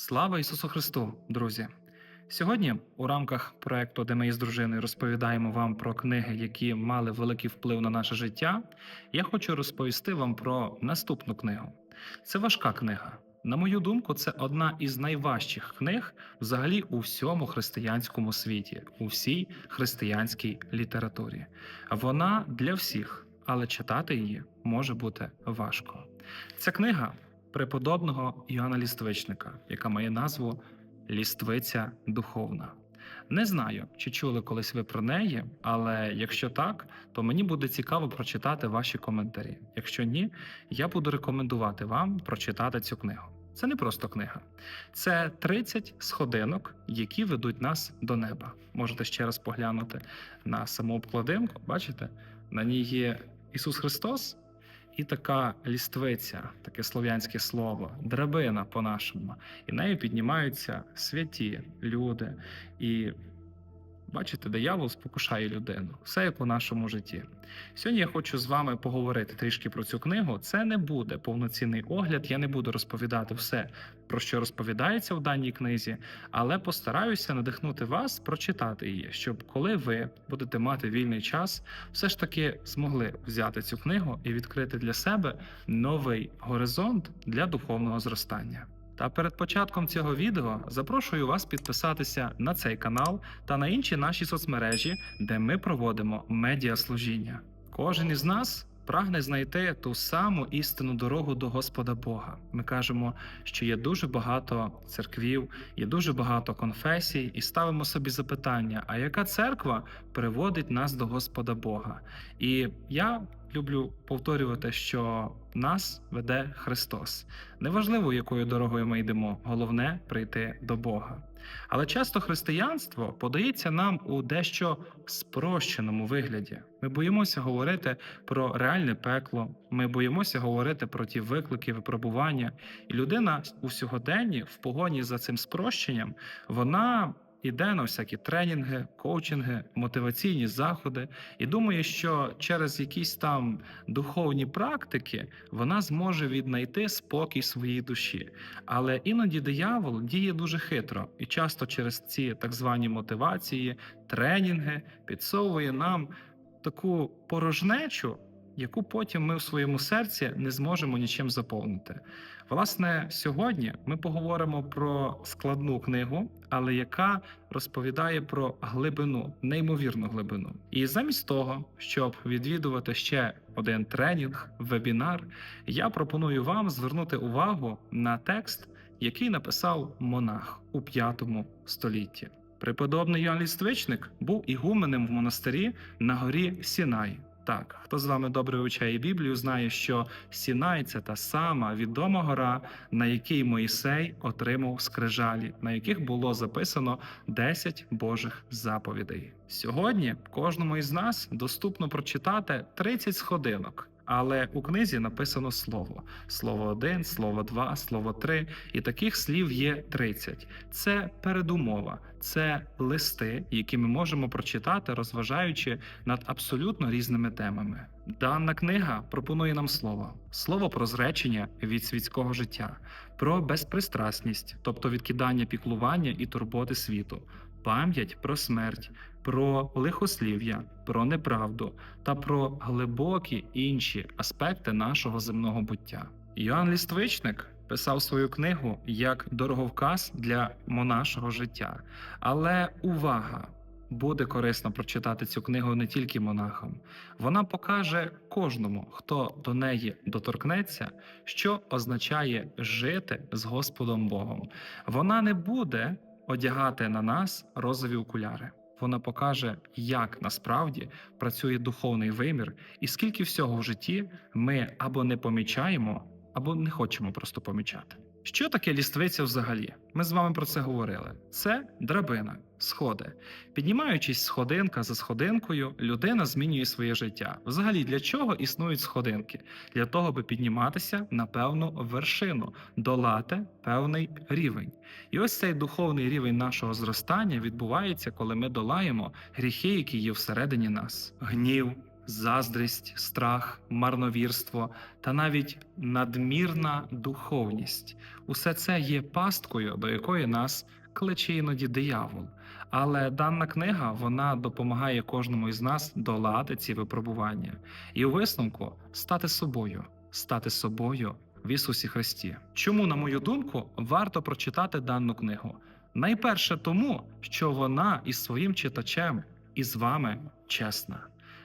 Слава Ісусу Христу, друзі! Сьогодні у рамках проекту, де ми із дружиною розповідаємо вам про книги, які мали великий вплив на наше життя. Я хочу розповісти вам про наступну книгу. Це важка книга. На мою думку, це одна із найважчих книг взагалі у всьому християнському світі, у всій християнській літературі. Вона для всіх, але читати її може бути важко. Ця книга преподобного Іоанна Ліствичника, яка має назву Ліствиця Духовна. Не знаю, чи чули колись ви про неї, але якщо так, то мені буде цікаво прочитати ваші коментарі. Якщо ні, я буду рекомендувати вам прочитати цю книгу. Це не просто книга, це 30 сходинок, які ведуть нас до неба. Можете ще раз поглянути на саму обкладинку. Бачите, на ній є Ісус Христос і така ліствиця, таке слов'янське слово, драбина по-нашому. І нею піднімаються святі люди. І бачите, диявол спокушає людину. Все як у нашому житті. Сьогодні я хочу з вами поговорити трішки про цю книгу. Це не буде повноцінний огляд. Я не буду розповідати все, про що розповідається в даній книзі, але постараюся надихнути вас прочитати її, щоб коли ви будете мати вільний час, все ж таки змогли взяти цю книгу і відкрити для себе новий горизонт для духовного зростання. Та перед початком цього відео запрошую вас підписатися на цей канал та на інші наші соцмережі, де ми проводимо медіаслужіння. Кожен із нас прагне знайти ту саму істинну дорогу до Господа Бога. Ми кажемо, що є дуже багато церквів, є дуже багато конфесій, і ставимо собі запитання: а яка церква приводить нас до Господа Бога? І я люблю повторювати, що нас веде Христос. Неважливо, якою дорогою ми йдемо, головне прийти до Бога. Але часто християнство подається нам у дещо спрощеному вигляді. Ми боїмося говорити про реальне пекло, ми боїмося говорити про ті виклики, випробування. І людина у сьогоденні, в погоні за цим спрощенням, вона іде на всякі тренінги, коучинги, мотиваційні заходи, і думає, що через якісь там духовні практики вона зможе віднайти спокій своїй душі. Але іноді диявол діє дуже хитро і часто через ці так звані мотивації, тренінги підсовує нам таку порожнечу. Яку потім ми в своєму серці не зможемо нічим заповнити. Власне, сьогодні ми поговоримо про складну книгу, але яка розповідає про глибину, неймовірну глибину. І замість того, щоб відвідувати ще один тренінг, вебінар, я пропоную вам звернути увагу на текст, який написав монах у п'ятому столітті. Преподобний Йоанн Ліствичник був ігуменем в монастирі на горі Сінай. Так, хто з вами добре вивчає Біблію, знає, що Сінай це та сама відома гора, на якій Моїсей отримав скрижалі, на яких було записано 10 Божих заповідей. Сьогодні кожному із нас доступно прочитати 30 сходинок. Але у книзі написано слово: слово один, слово два, слово три, і таких слів є 30. Це передумова, це листи, які ми можемо прочитати, розважаючи над абсолютно різними темами. Дана книга пропонує нам слово: слово про зречення від світського життя, про безпристрасність, тобто відкидання піклування і турботи світу, пам'ять про смерть, про лихослів'я, про неправду та про глибокі інші аспекти нашого земного буття. Йоанн Ліствичник писав свою книгу як дороговказ для монашого життя. Але увага! Буде корисно прочитати цю книгу не тільки монахам. Вона покаже кожному, хто до неї доторкнеться, що означає жити з Господом Богом. Вона не буде одягати на нас розові окуляри. Вона покаже, як насправді працює духовний вимір, і скільки всього в житті ми або не помічаємо, або не хочемо просто помічати. Що таке ліствиця взагалі? Ми з вами про це говорили. Це драбина, сходи. Піднімаючись сходинка за сходинкою, людина змінює своє життя. Взагалі, для чого існують сходинки? Для того, аби підніматися на певну вершину, долати певний рівень. І ось цей духовний рівень нашого зростання відбувається, коли ми долаємо гріхи, які є всередині нас: гнів, заздрість, страх, марновірство та навіть надмірна духовність. Усе це є пасткою, до якої нас кличе іноді диявол. Але дана книга вона допомагає кожному із нас долати ці випробування і у висновку стати собою, стати собою в Ісусі Христі. Чому, на мою думку, варто прочитати дану книгу? Найперше тому, що вона із своїм читачем і з вами чесна.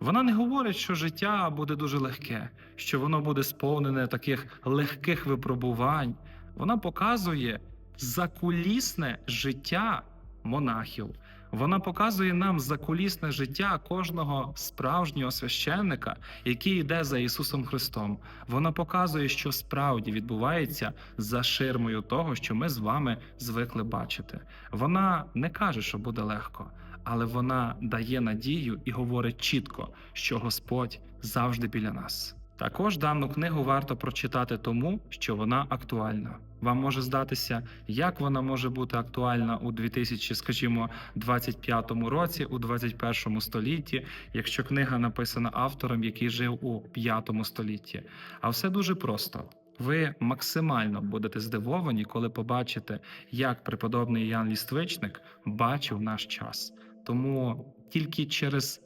Вона не говорить, що життя буде дуже легке, що воно буде сповнене таких легких випробувань. Вона показує закулісне життя монахів. Вона показує нам закулісне життя кожного справжнього священника, який йде за Ісусом Христом. Вона показує, що справді відбувається за ширмою того, що ми з вами звикли бачити. Вона не каже, що буде легко, але вона дає надію і говорить чітко, що Господь завжди біля нас. Також дану книгу варто прочитати тому, що вона актуальна. Вам може здатися, як вона може бути актуальна у 2000, скажімо, 25 році, у 21 столітті, якщо книга написана автором, який жив у 5 столітті. А все дуже просто. Ви максимально будете здивовані, коли побачите, як преподобний Ян Ліствичник бачив наш час. Тому тільки через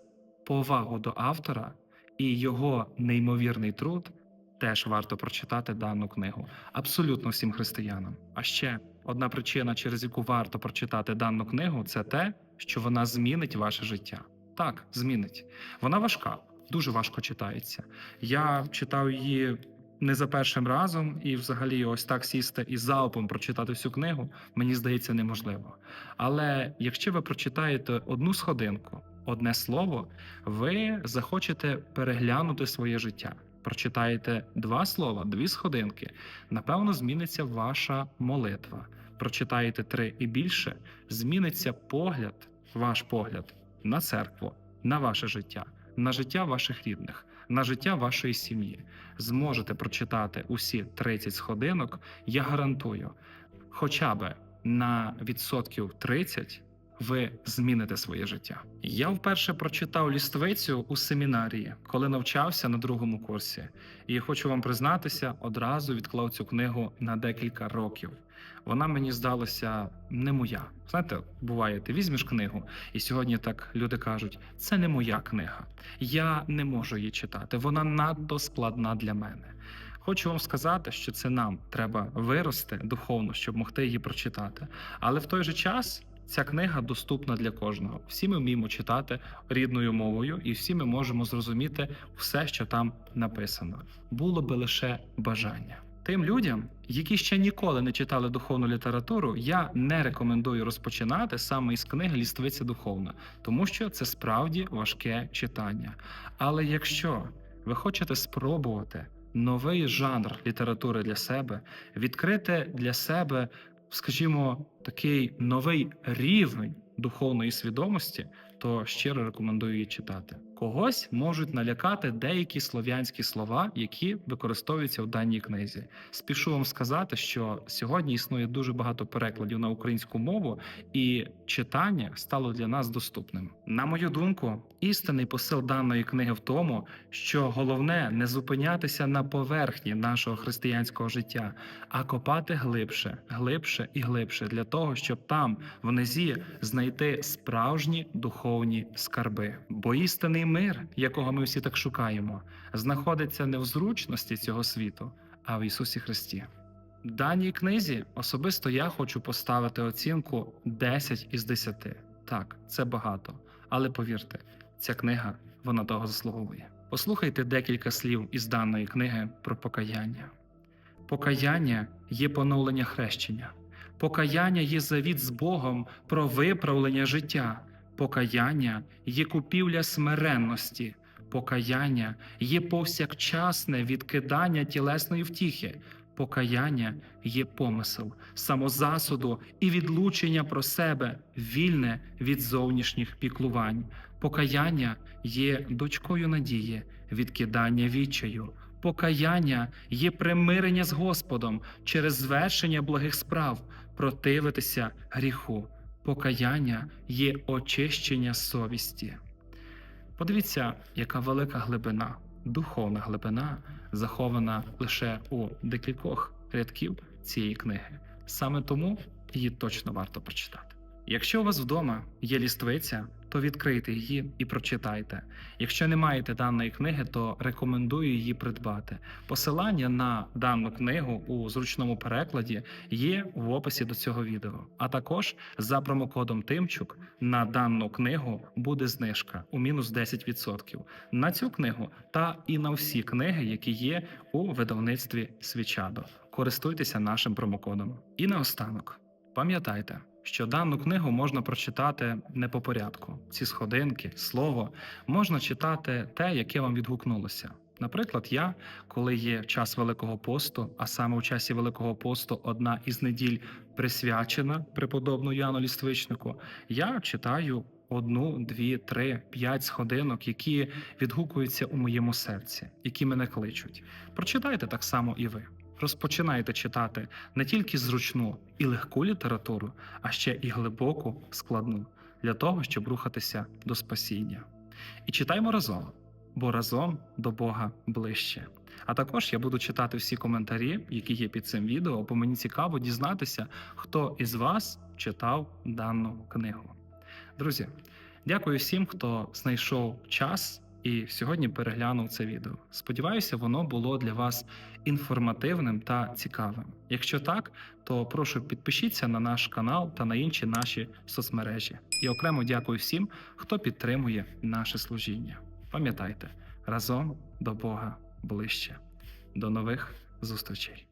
повагу до автора і його неймовірний труд теж варто прочитати дану книгу абсолютно всім християнам. А ще одна причина, через яку варто прочитати дану книгу, це те, що вона змінить ваше життя. Так, змінить. Вона важка, дуже важко читається. Я читав її. Не за першим разом, і взагалі ось так сісти і залпом прочитати всю книгу, мені здається, неможливо. Але якщо ви прочитаєте одну сходинку, одне слово, ви захочете переглянути своє життя. Прочитаєте два слова, дві сходинки, напевно, зміниться ваша молитва. Прочитаєте три і більше, зміниться погляд, ваш погляд на церкву, на ваше життя, на життя ваших рідних, на життя вашої сім'ї. Зможете прочитати усі 30 сходинок, я гарантую, хоча б на відсотків 30 ви зміните своє життя. Я вперше прочитав ліствицю у семінарії, коли навчався на другому курсі, і хочу вам признатися, одразу відклав цю книгу на декілька років. Вона мені здалася не моя. Знаєте, буває, ти візьмеш книгу, і сьогодні так люди кажуть: це не моя книга. Я не можу її читати. Вона надто складна для мене. Хочу вам сказати, що це нам треба вирости духовно, щоб могти її прочитати. Але в той же час ця книга доступна для кожного. Всі ми вміємо читати рідною мовою, і всі ми можемо зрозуміти все, що там написано. Було би лише бажання. Тим людям, які ще ніколи не читали духовну літературу, я не рекомендую розпочинати саме із книги Ліствиця духовна, тому що це справді важке читання. Але якщо ви хочете спробувати новий жанр літератури для себе, відкрити для себе, скажімо, такий новий рівень духовної свідомості, то щиро рекомендую її читати. Когось можуть налякати деякі слов'янські слова, які використовуються в даній книзі. Спішу вам сказати, що сьогодні існує дуже багато перекладів на українську мову, і читання стало для нас доступним. На мою думку, істинний посил даної книги в тому, що головне не зупинятися на поверхні нашого християнського життя, а копати глибше, глибше і глибше для того, щоб там внизі знайти справжні духовні скарби. Бо істинний мир, якого ми всі так шукаємо, знаходиться не в зручності цього світу, а в Ісусі Христі. Даній книзі особисто я хочу поставити оцінку 10 із 10. Так, це багато, але повірте, ця книга вона того заслуговує. Послухайте декілька слів із даної книги про покаяння. Покаяння є поновлення хрещення, покаяння є завіт з Богом про виправлення життя. Покаяння є купівля смиренності, покаяння є повсякчасне відкидання тілесної втіхи, покаяння є помисел, самозасуду і відлучення про себе, вільне від зовнішніх піклувань. Покаяння є дочкою надії, відкидання відчаю. Покаяння є примирення з Господом через звершення благих справ, противитися гріху. Покаяння є очищення совісті. Подивіться, яка велика глибина, духовна глибина, захована лише у декількох рядків цієї книги. Саме тому її точно варто прочитати. Якщо у вас вдома є ліствиця, то відкрийте її і прочитайте. Якщо не маєте даної книги, то рекомендую її придбати. Посилання на дану книгу у зручному перекладі є в описі до цього відео. А також за промокодом Тимчук на дану книгу буде знижка у мінус 10% на цю книгу та і на всі книги, які є у видавництві Свічадо. Користуйтеся нашим промокодом. І наостанок, пам'ятайте. Що дану книгу можна прочитати не по порядку. Ці сходинки, слово можна читати те, яке вам відгукнулося. Наприклад, я, коли є час Великого посту, а саме у часі Великого посту одна із неділь присвячена преподобну Яну Ліствичнику, я читаю одну, дві, три, п'ять сходинок, які відгукуються у моєму серці, які мене кличуть. Прочитайте так само і ви. Розпочинайте читати не тільки зручну і легку літературу, а ще і глибоку, складну для того, щоб рухатися до спасіння. І читаймо разом, бо разом до Бога ближче. А також я буду читати всі коментарі, які є під цим відео, бо мені цікаво дізнатися, хто із вас читав дану книгу. Друзі, дякую всім, хто знайшов час і сьогодні переглянув це відео. Сподіваюся, воно було для вас інформативним та цікавим. Якщо так, то прошу підпишіться на наш канал та на інші наші соцмережі. І окремо дякую всім, хто підтримує наше служіння. Пам'ятайте, разом до Бога ближче. До нових зустрічей.